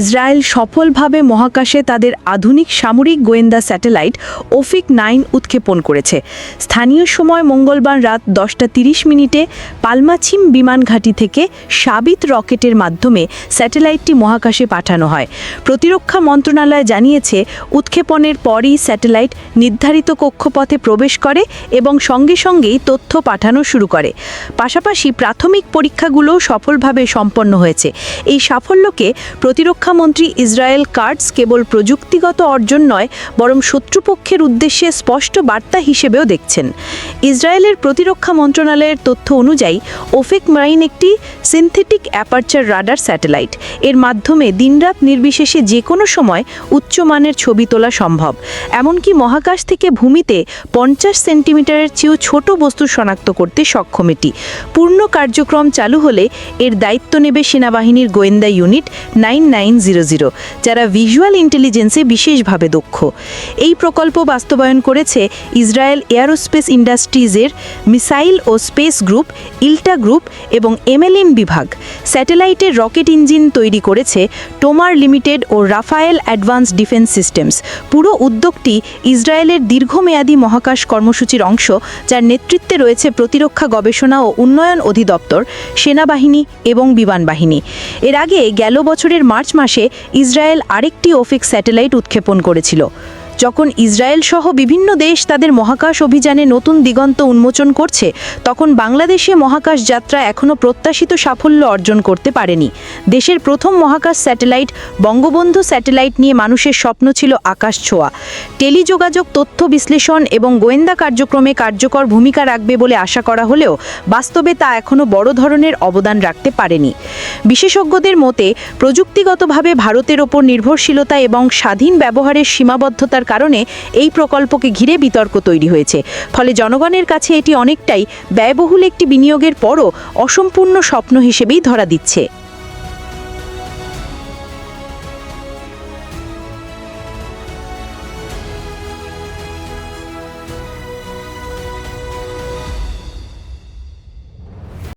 Israel সফলভাবে মহাকাশে তাদের আধুনিক সামরিক গোয়েন্দা স্যাটেলাইট ওফিক নাইন উৎক্ষেপণ করেছে। স্থানীয় সময় মঙ্গলবার রাত দশটা তিরিশ মিনিটে পালমাছিম বিমান ঘাঁটি থেকে সাবিত রকেটের মাধ্যমে স্যাটেলাইটটি মহাকাশে পাঠানো হয়। প্রতিরক্ষা মন্ত্রণালয় জানিয়েছে, উৎক্ষেপণের পরই স্যাটেলাইট নির্ধারিত কক্ষপথে প্রবেশ করে এবং সঙ্গে সঙ্গেই তথ্য পাঠানো শুরু করে। পাশাপাশি প্রাথমিক পরীক্ষাগুলোও সফলভাবে সম্পন্ন হয়েছে। এই সাফল্যকে প্রতিরক্ষামন্ত্রী ইসরায়েল কার্ডস কেবল প্রযুক্তিগত অর্জন নয়, বরং শত্রুপক্ষের উদ্দেশ্যে স্পষ্ট বার্তা হিসেবেও দেখছেন। ইসরায়েলের প্রতিরক্ষা মন্ত্রণালয়ের তথ্য অনুযায়ী, ওফেক মাইন একটি সিনথেটিক অ্যাপারচার রাডার স্যাটেলাইট। এর মাধ্যমে দিনরাত নির্বিশেষে যে কোনো সময় উচ্চমানের ছবি তোলা সম্ভব। এমনকি মহাকাশ থেকে ভূমিতে পঞ্চাশ সেন্টিমিটারের চেয়েও ছোট বস্তু শনাক্ত করতে সক্ষম এটি। পূর্ণ কার্যক্রম চালু হলে এর দায়িত্ব নেবে সেনাবাহিনীর গোয়েন্দা unit nine nine zero zero, যারা ভিজুয়াল ইন্টেলিজেন্সে বিশেষভাবে দক্ষ। এই প্রকল্প বাস্তবায়ন করেছে ইসরায়েল এয়ারোস্পেস ইন্ডাস্ট্রিজের মিসাইল ও স্পেস গ্রুপ, ইল্টা গ্রুপ এবং এমএলএম বিভাগ। স্যাটেলাইটের রকেট ইঞ্জিন তৈরি করেছে টোমার লিমিটেড ও রাফায়েল অ্যাডভান্স ডিফেন্স সিস্টেমস। পুরো উদ্যোগটি ইসরায়েলের দীর্ঘমেয়াদী মহাকাশ কর্মসূচির অংশ, যার নেতৃত্বে রয়েছে প্রতিরক্ষা গবেষণা ও উন্নয়ন অধিদপ্তর, সেনাবাহিনী এবং বিমান বাহিনী এর আগে গেল বছরের মার্চ মাসে ইসরায়েল আরেকটি ওফিক স্যাটেলাইট উৎক্ষেপণ করেছিল। যখন ইসরায়েল সহ বিভিন্ন দেশ তাদের মহাকাশ অভিযানে নতুন দিগন্ত উন্মোচন করছে, তখন বাংলাদেশে মহাকাশ যাত্রা এখনও প্রত্যাশিত সাফল্য অর্জন করতে পারেনি। দেশের প্রথম মহাকাশ স্যাটেলাইট বঙ্গবন্ধু স্যাটেলাইট নিয়ে মানুষের স্বপ্ন ছিল আকাশ ছোঁয়া। টেলিযোগাযোগ, তথ্য বিশ্লেষণ এবং গোয়েন্দা কার্যক্রমে কার্যকর ভূমিকা রাখবে বলে আশা করা হলেও বাস্তবে তা এখনও বড় ধরনের অবদান রাখতে পারেনি। বিশেষজ্ঞদের মতে, প্রযুক্তিগতভাবে ভারতের ওপর নির্ভরশীলতা এবং স্বাধীন ব্যবহারের সীমাবদ্ধতার কারণে এই প্রকল্পকে ঘিরে বিতর্ক তৈরি হয়েছে। ফলে জনগণের কাছে এটি অনেকটাই ব্যয়বহুল একটি বিনিয়োগের পরও অসম্পূর্ণ স্বপ্ন হিসেবেই ধরা দিচ্ছে।